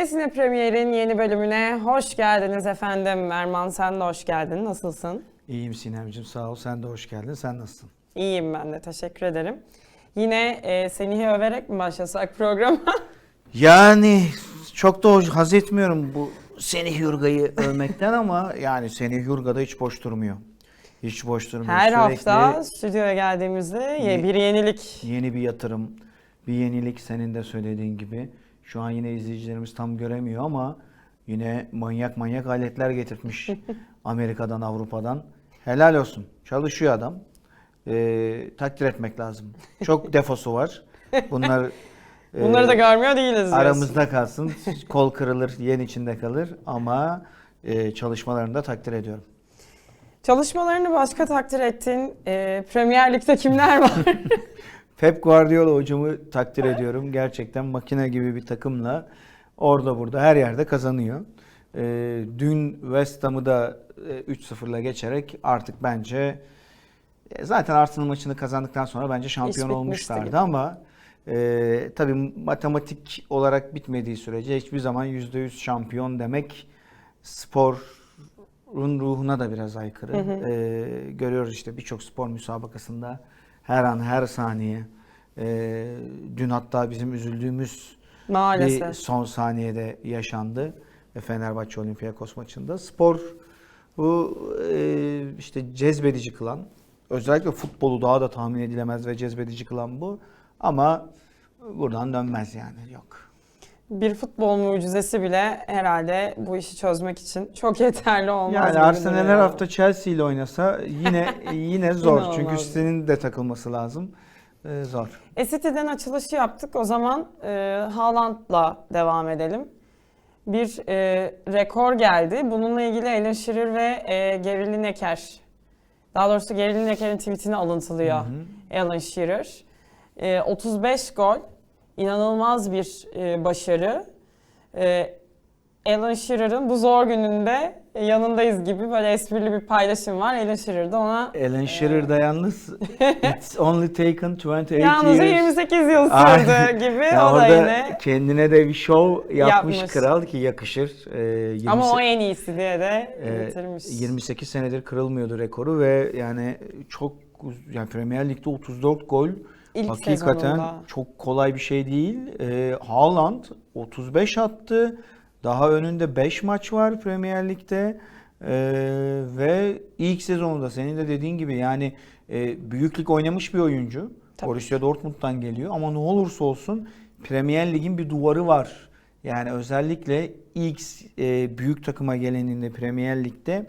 Nesine Premier'in yeni bölümüne hoş geldiniz efendim. Erman sen de hoş geldin. Nasılsın? İyiyim Sinemciğim sağ ol. Sen de hoş geldin. Sen nasılsın? İyiyim ben de teşekkür ederim. Yine e, Senih'i överek mi başlasak programa? Yani çok da hoş, haz etmiyorum bu Seni Hürga'yı övmekten ama yani Seni Hürga'da hiç boş durmuyor. Hiç boş durmuyor. Her Sürekli hafta stüdyoya geldiğimizde Ye- bir yenilik. Yeni bir yatırım, bir yenilik senin de söylediğin gibi. Şu an yine izleyicilerimiz tam göremiyor ama yine manyak manyak aletler getirtmiş Amerika'dan, Avrupa'dan. Helal olsun. Çalışıyor adam. Ee, takdir etmek lazım. Çok defosu var. Bunlar e, Bunları da görmüyor değiliz diyorsun. aramızda kalsın. Kol kırılır, yen içinde kalır ama e, çalışmalarını da takdir ediyorum. Çalışmalarını başka takdir ettin. E, Premier Lig'de kimler var? Pep Guardiola hocamı takdir ediyorum. Gerçekten makine gibi bir takımla orada burada her yerde kazanıyor. Ee, dün West Ham'ı da e, 3-0'la geçerek artık bence e, zaten Arsenal maçını kazandıktan sonra bence şampiyon bitmişti olmuşlardı gibi. ama e, tabii matematik olarak bitmediği sürece hiçbir zaman %100 şampiyon demek sporun ruhuna da biraz aykırı. E, görüyoruz işte birçok spor müsabakasında her an her saniye e, dün hatta bizim üzüldüğümüz bir Maalesef. son saniyede yaşandı ve Fenerbahçe Olympiakos maçında. Spor bu e, işte cezbedici kılan, özellikle futbolu daha da tahmin edilemez ve cezbedici kılan bu. Ama buradan dönmez yani yok. Bir futbol mucizesi bile herhalde bu işi çözmek için çok yeterli olmaz. Yani Arsenal her hafta Chelsea ile oynasa yine yine zor. Yine Çünkü. City'nin de takılması lazım. E, zor. E City'den açılışı yaptık. O zaman e, Haaland'la devam edelim. Bir e, rekor geldi. Bununla ilgili Alan Shearer ve e, Gary Lineker, daha doğrusu Gary Lineker'in tweetini alıntılıyor Alan Shearer. E, 35 gol, inanılmaz bir e, başarı. E, Alan Shearer'ın bu zor gününde e, yanındayız gibi böyle esprili bir paylaşım var. Alan Shearer de ona Alan Shearer da yalnız it's only taken 28 yalnızca years. 28 yıl sürdü gibi. Ya o da yine kendine de bir show yapmış, Yapmış. kral ki yakışır. Ee, 20 Ama o en iyisi diye de e, bitirmiş. 28 senedir kırılmıyordu rekoru ve yani çok yani Premier Lig'de 34 gol İlk hakikaten sezonunda. çok kolay bir şey değil. Ee, Haaland 35 attı. Daha önünde 5 maç var Premier Lig'de. Ee, ve ilk sezonunda senin de dediğin gibi yani e, büyük lig oynamış bir oyuncu. Tabii. Borussia Dortmund'dan geliyor ama ne olursa olsun Premier Lig'in bir duvarı var. Yani özellikle ilk e, büyük takıma geleninde Premier Lig'de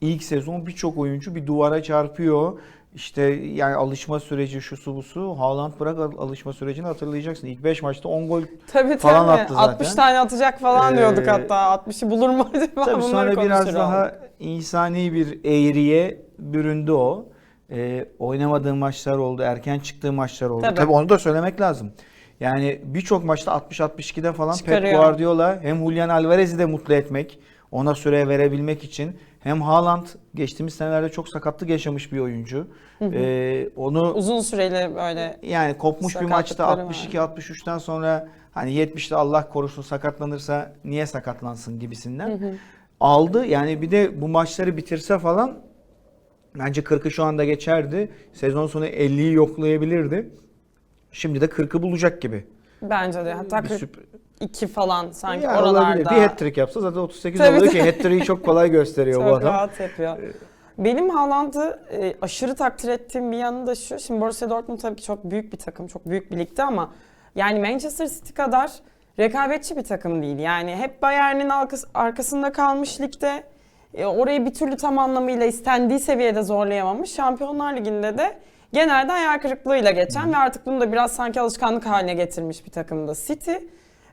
ilk sezon birçok oyuncu bir duvara çarpıyor. İşte yani alışma süreci şu su bu su. Haaland bırak al- alışma sürecini hatırlayacaksın. İlk 5 maçta 10 gol Tabii falan tabii. attı zaten. 60 tane atacak falan Ee, diyorduk hatta. 60'ı bulur mu acaba? Tabii sonra biraz daha insani bir eğriye büründü o. Ee, oynamadığı maçlar oldu, erken çıktığı maçlar oldu. Tabii. Tabii, onu da söylemek lazım. Yani birçok maçta 60-62'de falan Pep Çıkarıyor. Guardiola hem Julian Alvarez'i de mutlu etmek, ona süre verebilmek için hem Haaland geçtiğimiz senelerde çok sakatlık yaşamış bir oyuncu. Ee, onu uzun süreli böyle yani kopmuş bir maçta 62 var. 63'ten sonra hani 70'te Allah korusun sakatlanırsa niye sakatlansın gibisinden. Aldı. Yani bir de bu maçları bitirse falan bence 40'ı şu anda geçerdi. Sezon sonu 50'yi yoklayabilirdi. Şimdi de 40'ı bulacak gibi. Bence de. Hatta 40, 2 falan sanki yani oralarda. Olabilir. Bir hat-trick yapsa zaten 38 tabii, oluyor ki hat-trick'i çok kolay gösteriyor çok bu adam. Çok rahat yapıyor. Ee, Benim Haaland'ı e, aşırı takdir ettiğim bir yanı da şu. Şimdi Borussia Dortmund tabii ki çok büyük bir takım, çok büyük bir ligde ama yani Manchester City kadar rekabetçi bir takım değil. Yani hep Bayern'in arkasında kalmış ligde. E, orayı bir türlü tam anlamıyla istendiği seviyede zorlayamamış. Şampiyonlar Ligi'nde de genelde ayak kırıklığıyla geçen ve artık bunu da biraz sanki alışkanlık haline getirmiş bir takımda City.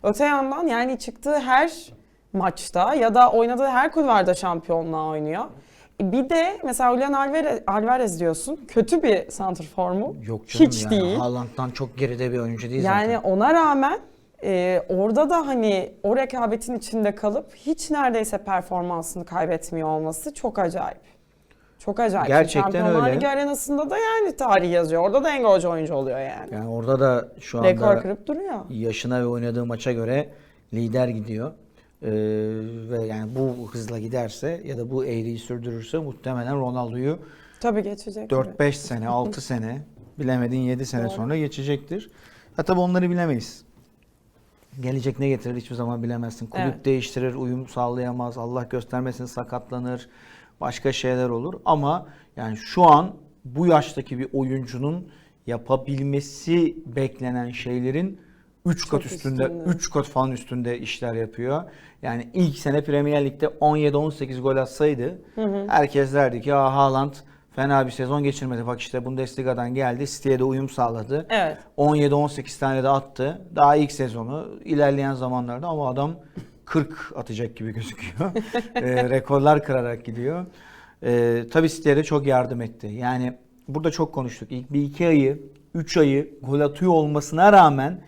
Öte yandan yani çıktığı her maçta ya da oynadığı her kulvarda şampiyonluğa oynuyor. E, Bir de mesela Julian Alvarez, Alvarez diyorsun. Kötü bir santrfor mu? Yok canım Hiç yani değil. Haaland'dan çok geride bir oyuncu değil Yani zaten. ona rağmen e, orada da hani o rekabetin içinde kalıp hiç neredeyse performansını kaybetmiyor olması çok acayip. Çok acayip. Gerçekten Şampiyonlar öyle. Ligi arenasında da yani tarih yazıyor. Orada da en golcü oyuncu oluyor yani. Yani orada da şu anda Rekor kırıp duruyor. yaşına ve oynadığı maça göre lider gidiyor. Ee, ve yani bu hızla giderse ya da bu eğriyi sürdürürse muhtemelen Ronaldo'yu Tabii geçecek. tabii. 4-5 sene, 6 sene, bilemedin 7 sene Doğru. sonra geçecektir. Ha tabii onları bilemeyiz. Gelecek ne getirir hiçbir zaman bilemezsin. Kulüp Evet. değiştirir, uyum sağlayamaz, Allah göstermesin sakatlanır, başka şeyler olur. Ama yani şu an bu yaştaki bir oyuncunun yapabilmesi beklenen şeylerin 3 kat üstünde, üstünde. 3 kat falan üstünde işler yapıyor. Yani ilk sene Premier Lig'de 17-18 gol atsaydı herkes derdi ki Aa, Haaland fena bir sezon geçirmedi. Bak işte Bundesliga'dan geldi, City'ye de uyum sağladı. Evet. 17-18 tane de attı. Daha ilk sezonu ilerleyen zamanlarda ama adam 40 atacak gibi gözüküyor. Ee, rekorlar kırarak gidiyor. Ee, tabii City'ye de çok yardım etti. Yani burada çok konuştuk. İlk bir iki ayı, üç ayı gol atıyor olmasına rağmen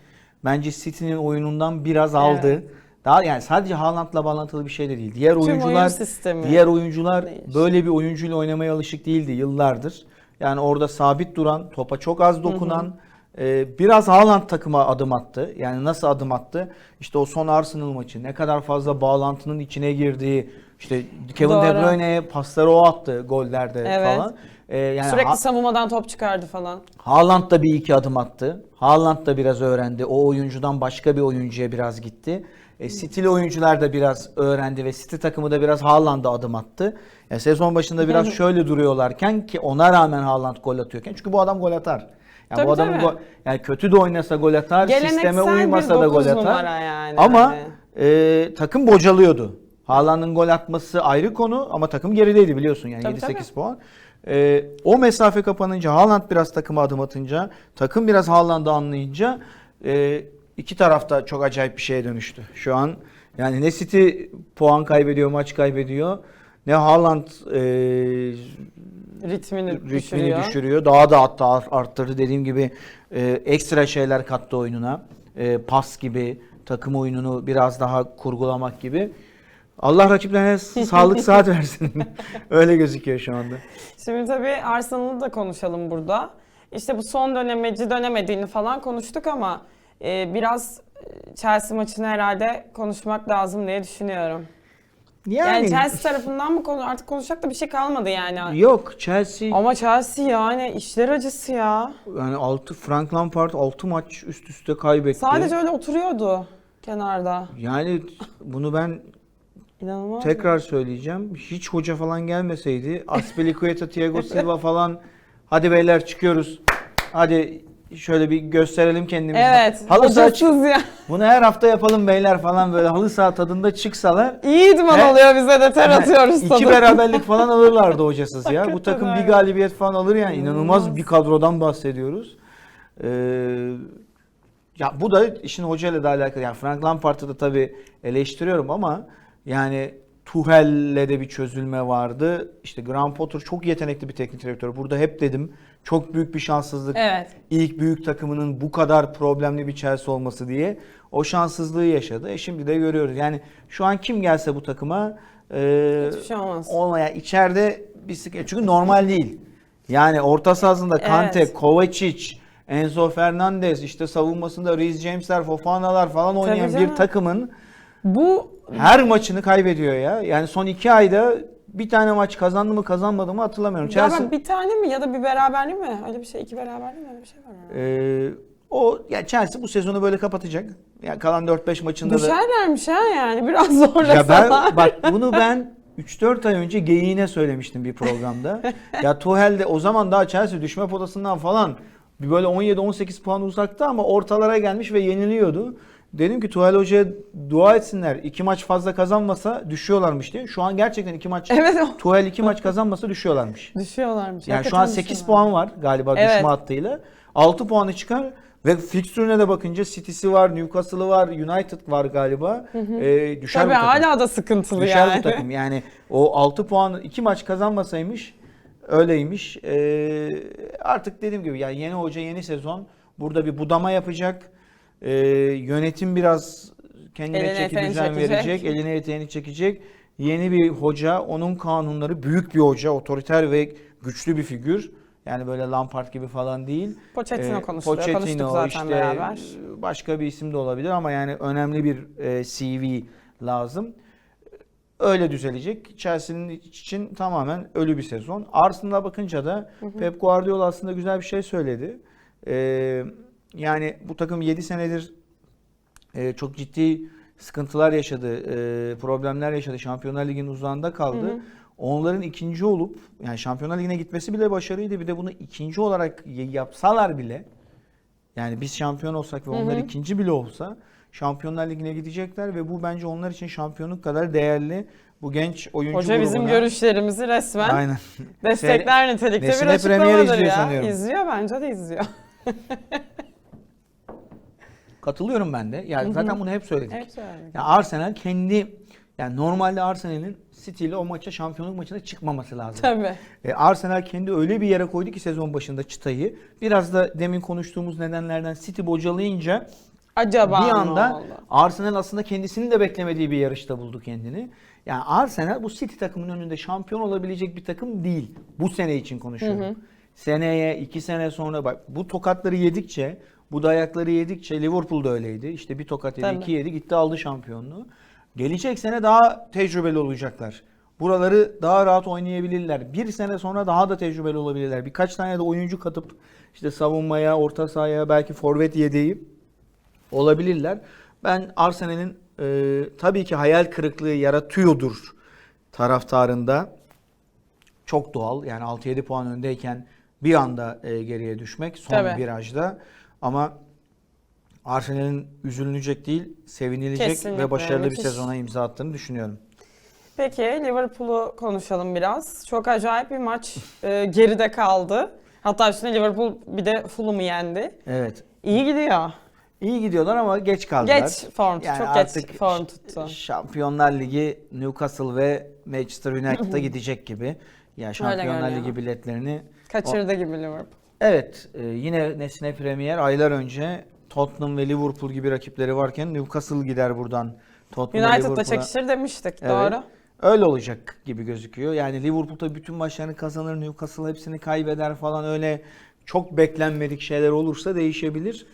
bence City'nin oyunundan biraz aldı. Evet. Daha yani sadece Haaland'la bağlantılı bir şey de değil. Diğer Tüm oyun oyuncular sistemi diğer oyuncular değişti. böyle bir oyuncuyla oynamaya alışık değildi yıllardır. Yani orada sabit duran, topa çok az dokunan, e, biraz Haaland takıma adım attı. Yani nasıl adım attı? İşte o son Arsenal maçı ne kadar fazla bağlantının içine girdiği, işte Kevin De Doğru. Bruyne'ye pasları o attı gollerde Evet. falan. E, yani Sürekli Ha- savunmadan top çıkardı falan. Haaland da bir iki adım attı. Haaland da biraz öğrendi. O oyuncudan başka bir oyuncuya biraz gitti. E, City'li oyuncular da biraz öğrendi ve City takımı da biraz Haaland'a adım attı. Ya sezon başında biraz şöyle duruyorlarken ki ona rağmen Haaland gol atıyorken çünkü bu adam gol atar. Yani Tabii, bu adamın tabii. gol- yani kötü de oynasa gol atar, sisteme Geleneksel uymasa bir da gol atar. yani. Ama Hani. e, takım bocalıyordu. Haaland'ın gol atması ayrı konu ama takım gerideydi biliyorsun yani Tabii, 7-8 tabii. puan. E, o mesafe kapanınca Haaland biraz takıma adım atınca takım biraz Haaland'ı anlayınca e, iki tarafta çok acayip bir şeye dönüştü. Şu an yani ne City puan kaybediyor, maç kaybediyor ne Haaland e, ritmini, ritmini düşürüyor. düşürüyor. Daha da hatta art- arttırdı dediğim gibi e, ekstra şeyler kattı oyununa. E, pas gibi, takım oyununu biraz daha kurgulamak gibi. Allah rakiplerine sağlık saat versin. Öyle gözüküyor şu anda. Şimdi tabii Arsenal'ı da konuşalım burada. İşte bu son dönemeci dönemediğini falan konuştuk ama e, biraz e, Chelsea maçını herhalde konuşmak lazım diye düşünüyorum. Yani, Yani, Chelsea tarafından mı konu artık konuşacak da bir şey kalmadı yani. yok Chelsea Ama Chelsea yani işler acısı ya. yani 6 Frank Lampard 6 maç üst üste kaybetti. Sadece öyle oturuyordu kenarda. Yani bunu ben İnanılmaz. Tekrar söyleyeceğim. Hiç hoca falan gelmeseydi Aspilicueta, Thiago Silva falan hadi beyler çıkıyoruz. Hadi şöyle bir gösterelim kendimizi. Evet. Halı saha çık- ya. Bunu her hafta yapalım beyler falan böyle halı saha tadında çıksalar. İyi idman He? oluyor bize de ter atıyoruz İki tadı. beraberlik falan alırlardı hocasız ya. Bu Hakikaten takım bir öyle. galibiyet falan alır yani. İnanılmaz İnanılmaz. bir kadrodan bahsediyoruz. Ee, ya bu da işin hocayla da alakalı. Yani Frank Lampard'ı da tabii eleştiriyorum ama yani Tuchel'le de bir çözülme vardı. İşte Graham Potter çok yetenekli bir teknik direktör. Burada hep dedim çok büyük bir şanssızlık. Evet. İlk büyük takımının bu kadar problemli bir Chelsea olması diye o şanssızlığı yaşadı. E şimdi de görüyoruz. Yani şu an kim gelse bu takıma e, Hiçbir şey olmaz. olmaya içeride bir sıkıntı. Çünkü normal değil. Yani orta sahasında Kante, Evet. Kovacic, Enzo Fernandez, işte savunmasında Reece James'ler, Fofana'lar falan oynayan bir takımın Bu her maçını kaybediyor ya. Yani son iki ayda bir tane maç kazandı mı kazanmadı mı hatırlamıyorum. ya Chelsea bir tane mi ya da bir beraberlik mi? Öyle bir şey, iki beraberlik mi? Öyle bir şey var. herhalde. Ee, o ya Chelsea bu sezonu böyle kapatacak. Yani kalan 4-5 maçında da Düşerlermiş ha yani biraz zorlasalar. Ya ben bak bunu ben 3-4 ay önce geyiğine söylemiştim bir programda. ya Tuchel de o zaman daha Chelsea düşme potasından falan bir böyle 17-18 puan uzakta ama ortalara gelmiş ve yeniliyordu. Dedim ki Tuchel Hoca'ya dua etsinler. iki maç fazla kazanmasa düşüyorlarmış diye. Şu an gerçekten iki maç Evet Tuchel iki maç kazanmasa düşüyorlarmış. düşüyorlarmış. Yani şu an Hakikaten 8 düşüyorlar. puan var galiba Evet. düşme hattıyla. 6 puanı çıkar ve fikstürüne de bakınca City'si var, Newcastle'ı var, United var galiba. Ee, düşer Tabii bu takım. hala da sıkıntılı Düşer yani. bu takım. Yani o 6 puan 2 maç kazanmasaymış öyleymiş. Ee, artık dediğim gibi yani yeni hoca yeni sezon burada bir budama yapacak. Ee, yönetim biraz kendine Eline çeki eteğini düzen çekecek. verecek. Eline eteğini çekecek. Yeni bir hoca, onun kanunları büyük bir hoca, otoriter ve güçlü bir figür. Yani böyle Lampard gibi falan değil. Pochettino Ee, konuşuluyor. Konuştuk zaten işte, beraber. Başka bir isim de olabilir ama yani önemli bir e, CV lazım. Öyle düzelecek. Chelsea'nin için tamamen ölü bir sezon. Arsenal'a bakınca da Pep Guardiola aslında güzel bir şey söyledi. Ee, yani bu takım 7 senedir e, çok ciddi sıkıntılar yaşadı, e, problemler yaşadı. Şampiyonlar Ligi'nin uzağında kaldı. Hı hı. Onların ikinci olup yani Şampiyonlar Ligi'ne gitmesi bile başarıydı. Bir de bunu ikinci olarak yapsalar bile yani biz şampiyon olsak ve Hı hı. onlar ikinci bile olsa Şampiyonlar Ligi'ne gidecekler ve bu bence onlar için şampiyonluk kadar değerli. Bu genç oyuncu Hoca bizim grubuna- görüşlerimizi resmen Aynen. destekler nitelikte bir Nesine Premier açıklamadır ya. sanıyorum. İzliyor bence de izliyor. Katılıyorum ben de. Yani Hı hı. zaten bunu hep söyledik. Hep söyledik. Ya Arsenal kendi yani normalde Arsenal'in City ile o maça şampiyonluk maçına çıkmaması lazım. Tabii. E, Arsenal kendi öyle bir yere koydu ki sezon başında çıtayı. Biraz da demin konuştuğumuz nedenlerden City bocalayınca Acaba bir anda? Arsenal aslında kendisinin de beklemediği bir yarışta buldu kendini. Yani Arsenal bu City takımının önünde şampiyon olabilecek bir takım değil. Bu sene için konuşuyorum. Hı hı. Seneye, iki sene sonra bak bu tokatları yedikçe, bu dayakları yedikçe Liverpool da öyleydi. İşte bir tokat yedi, Tabii. iki yedi gitti aldı şampiyonluğu. Gelecek sene daha tecrübeli olacaklar. Buraları daha rahat oynayabilirler. Bir sene sonra daha da tecrübeli olabilirler. Birkaç tane de oyuncu katıp işte savunmaya, orta sahaya belki forvet yedeği olabilirler. Ben Arsenal'in e, tabii ki hayal kırıklığı yaratıyordur taraftarında. Çok doğal. Yani 6-7 puan öndeyken bir anda e, geriye düşmek son Tabii. virajda. Ama Arsenal'in üzülünecek değil, sevinilecek Kesinlikle, ve başarılı bir müthiş. sezona imza attığını düşünüyorum. Peki Liverpool'u konuşalım biraz. Çok acayip bir maç e, geride kaldı. Hatta üstüne Liverpool bir de Fulham'ı yendi. Evet. İyi gidiyor. İyi gidiyorlar ama geç kaldılar. Geç form, Yani çok geç form tuttu. Şampiyonlar Ligi Newcastle ve Manchester United'a gidecek gibi. Ya Şampiyonlar görünüyor. Ligi biletlerini Kaçırdı gibi Liverpool. Evet, e, yine Nesne Premier aylar önce Tottenham ve Liverpool gibi rakipleri varken Newcastle gider buradan Tottenham ve United'da Liverpool'a. çekişir demiştik. Evet. Doğru. Öyle olacak gibi gözüküyor. Yani Liverpool da bütün maçlarını kazanır, Newcastle hepsini kaybeder falan öyle çok beklenmedik şeyler olursa değişebilir.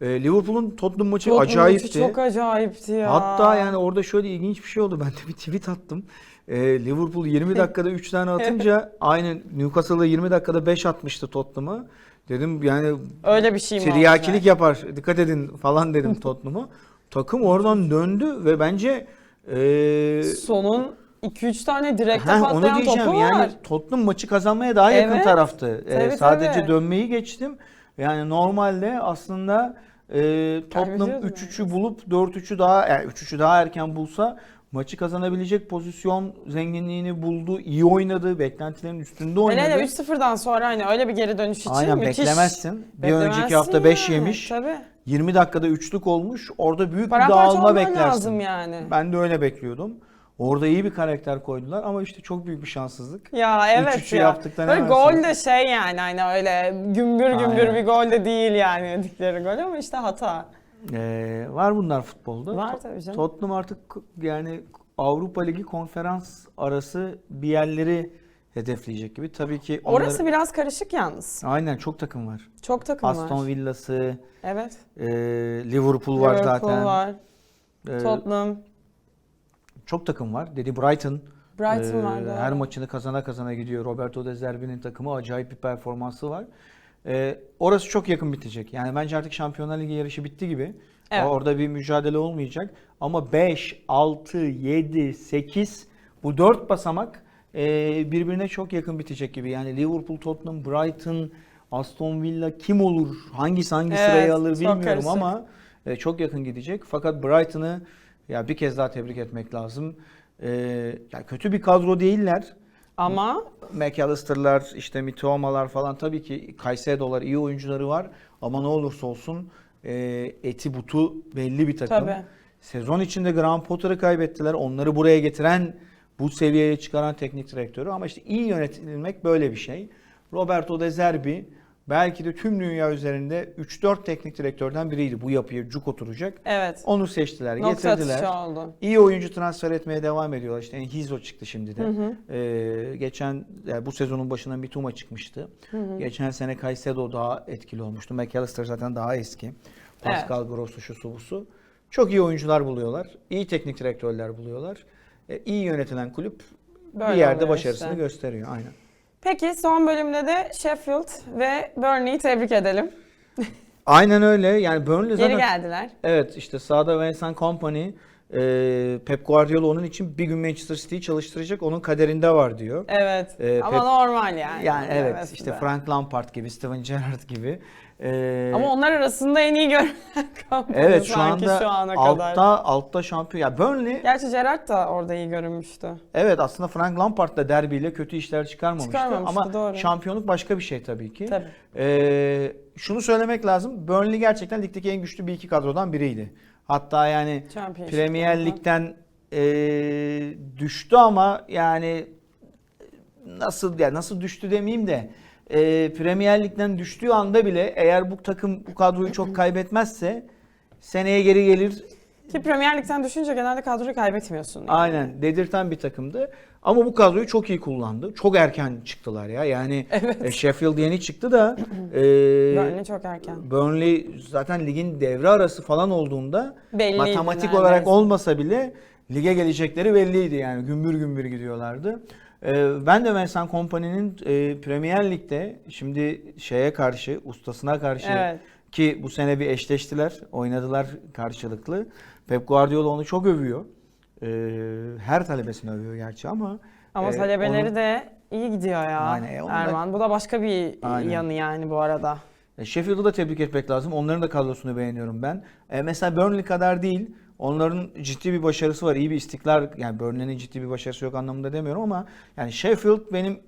E, Liverpool'un Tottenham maçı Tottenham maçı acayipti. Çok acayipti ya. Hatta yani orada şöyle ilginç bir şey oldu. Ben de bir tweet attım. Ee, Liverpool 20 dakikada 3 tane atınca aynı Newcastle'da 20 dakikada 5 atmıştı Tottenham'a. Dedim yani Öyle bir şey mi tiryakilik olacak? yapar. Dikkat edin falan dedim Tottenham'a. Takım oradan döndü ve bence ee, Sonun 2-3 tane direkte patlayan onu diyeceğim topu yani var. Tottenham maçı kazanmaya daha yakın Evet. taraftı. Ee, Tabii, sadece tabii. dönmeyi geçtim. Yani normalde aslında e, Tottenham Kaybediyordu 3-3'ü bulup 4-3'ü daha yani 3-3'ü daha erken bulsa maçı kazanabilecek pozisyon zenginliğini buldu. iyi oynadı. Beklentilerin üstünde oynadı. hele 3-0'dan sonra hani öyle bir geri dönüş için Aynen müthiş. beklemezsin. Bir Beklemezsin önceki hafta 5 yani, yemiş. Tabii. 20 dakikada üçlük olmuş. Orada büyük bir Paramparça dağılma olman beklersin. lazım yani. Ben de öyle bekliyordum. Orada iyi bir karakter koydular ama işte çok büyük bir şanssızlık. Ya evet 3-3'ü ya. yaptıktan Böyle gol sonra. de şey yani hani öyle gümbür gümbür Aynen. bir gol de değil yani yedikleri gol ama işte hata. Ee, var bunlar futbolda. Var tabii canım. Tottenham artık yani Avrupa Ligi konferans arası bir yerleri hedefleyecek gibi. Tabii ki onları... Orası biraz karışık yalnız. Aynen çok takım var. Çok takım Aston var. Villa'sı, Evet. e, Liverpool var Liverpool zaten. var. E, Tottenham. çok takım var. Dedi Brighton. Brighton e, var. doğru. Her maçını kazana kazana gidiyor. Roberto De Zerbi'nin takımı acayip bir performansı var. E, orası çok yakın bitecek. Yani bence artık Şampiyonlar Ligi yarışı bitti gibi. Evet. Orada bir mücadele olmayacak. Ama 5, 6, 7, 8 bu 4 basamak e, birbirine çok yakın bitecek gibi. Yani Liverpool, Tottenham, Brighton, Aston Villa kim olur? Hangisi hangi Evet, sırayı alır bilmiyorum ama e, çok yakın gidecek. Fakat Brighton'ı ya bir kez daha tebrik etmek lazım. E, ya kötü bir kadro değiller. Ama McAllister'lar, işte Mitoma falan tabii ki Caicedo'lar iyi oyuncuları var. Ama ne olursa olsun e, eti butu belli bir takım. tabii. Sezon içinde Graham Potter'ı kaybettiler. Onları buraya getiren, bu seviyeye çıkaran teknik direktörü. Ama işte iyi yönetilmek böyle bir şey. Roberto De Zerbi belki de tüm dünya üzerinde 3-4 teknik direktörden biriydi bu yapıya cuk oturacak. Evet. Onu seçtiler, Nokta getirdiler. oldu. İyi oyuncu transfer etmeye devam ediyorlar. İşte Hizo çıktı şimdi de. Ee, geçen yani bu sezonun başından Mituma çıkmıştı. Geçen sene Caicedo daha etkili olmuştu. McAllister zaten daha eski. Pascal Grosso şu su bu su. Çok iyi oyuncular buluyorlar. İyi teknik direktörler buluyorlar. Ee, iyi yönetilen kulüp Böyle bir yerde başarısını işte. gösteriyor. Aynen. Peki son bölümde de Sheffield ve Burnley'i tebrik edelim. Aynen öyle. Yani Burnley Geri zaten geldiler. Evet işte sahada Vincent Kompany e, Pep Guardiola onun için bir gün Manchester City'yi çalıştıracak onun kaderinde var diyor. Evet. Ee, Ama Pep- normal yani. Yani evet Evet, işte. Frank Lampard gibi, Steven Gerrard gibi. E, Ama onlar arasında en iyi görünen evet şu anda şu ana altta kadar. altta şampiyon. Ya Burnley Gerçi Gerrard da orada iyi görünmüştü. evet aslında Frank Lampard da derbiyle kötü işler çıkarmamıştı, Çıkarmamıştı, ama doğru. şampiyonluk başka bir şey tabii ki. Tabii. E, şunu söylemek lazım. Burnley gerçekten ligdeki en güçlü bir iki kadrodan biriydi. Hatta yani Premier. Lig'den e, düştü ama yani nasıl ya nasıl düştü demeyeyim de e, Premier Lig'den düştüğü anda bile eğer bu takım bu kadroyu çok kaybetmezse seneye geri gelir Ki Premier Lig'den düşünce genelde kadroyu kaybetmiyorsun. yani. aynen dedirten bir takımdı. Ama bu kadroyu çok iyi kullandı. Çok erken çıktılar ya. Yani e, Sheffield yeni çıktı da e, Burnley çok erken. Burnley zaten ligin devre arası falan olduğunda Belliydi matematik neredeyse. olarak olmasa bile lige gelecekleri belliydi yani gümbür gümbür gidiyorlardı. Ee, ben de Vincent Kompany'nin e, Premier Lig'de şimdi şeye karşı, ustasına karşı Evet. ki bu sene bir eşleştiler, oynadılar karşılıklı. Pep Guardiola onu çok övüyor. Ee, her talebesini övüyor gerçi ama Ama e, talebeleri onun- de iyi gidiyor ya Aynen, e, Erman. Bu da başka bir Aynen. yanı yani bu arada. E, Sheffield'ı da tebrik etmek lazım. Onların da kadrosunu beğeniyorum ben. E, mesela Burnley kadar değil. Onların ciddi bir başarısı var. iyi bir istikrar. Yani Burnley'nin ciddi bir başarısı yok anlamında demiyorum ama yani Sheffield benim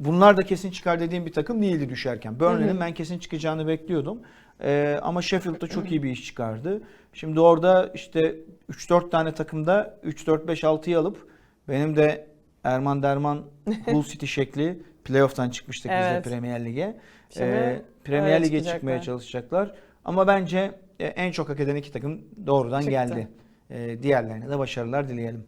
bunlar da kesin çıkar dediğim bir takım değildi düşerken. Burnley'nin ben kesin çıkacağını bekliyordum. E, ama Sheffield da çok iyi bir iş çıkardı. Şimdi orada işte 3-4 tane takımda 3-4-5-6'yı alıp benim de Erman Derman Hull City şekli playoff'tan çıkmıştık biz Evet. de Premier Lig'e. Şimdi Ee, Premier Lig'e çıkmaya çalışacaklar. Ama bence e, en çok hak eden iki takım doğrudan Çıktı. geldi. Ee, diğerlerine de başarılar dileyelim.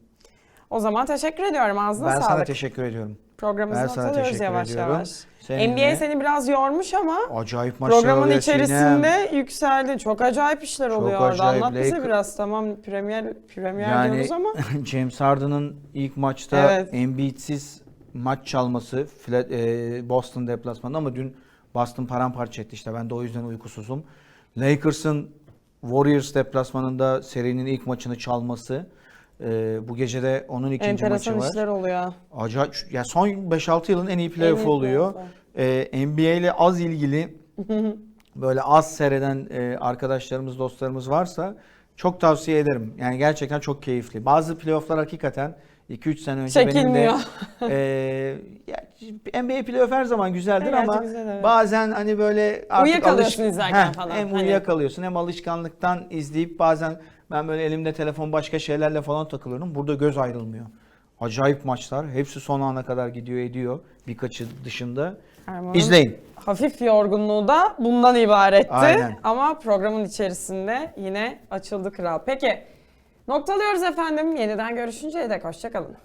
O zaman teşekkür ediyorum. Ağzına ben sağlık. sana teşekkür ediyorum. Programımızı Ben sana teşekkür yavaş ediyorum. yavaş. Seninle NBA seni biraz yormuş ama acayip maçlar programın oluyor içerisinde Sinem. yükseldi. Çok acayip işler Çok oluyor orada. acayip. Anlat bize biraz. Tamam Premier Premier Yani diyoruz ama. James Harden'ın ilk maçta Evet. Embiid'siz maç çalması e, Boston deplasmanında ama dün Boston paramparça etti işte ben de o yüzden uykusuzum. Lakers'ın Warriors deplasmanında serinin ilk maçını çalması e, bu gece de onun ikinci Enteresan maçı var. işler oluyor. Acayip ya son 5-6 yılın en iyi playoff En iyi oluyor. playoff'u. Ee, NBA ile az ilgili böyle az seyreden e, arkadaşlarımız, dostlarımız varsa çok tavsiye ederim. Yani gerçekten çok keyifli. Bazı playofflar hakikaten 2-3 sene önce benim de Çekilmiyor. e, ya, NBA playoff her zaman güzeldir Evet, ama güzel, evet. bazen hani böyle artık Uyuyakalıyorsun izlerken falan. Hem Hani- uyuyakalıyorsun hem alışkanlıktan izleyip bazen ben böyle elimde telefon başka şeylerle falan takılıyorum. Burada göz ayrılmıyor. Acayip maçlar. Hepsi son ana kadar gidiyor ediyor. Birkaçı dışında. Erman'ın İzleyin. Hafif yorgunluğu da bundan ibaretti. Aynen. Ama programın içerisinde yine açıldı kral. Peki noktalıyoruz efendim. Yeniden görüşünceye dek hoşçakalın.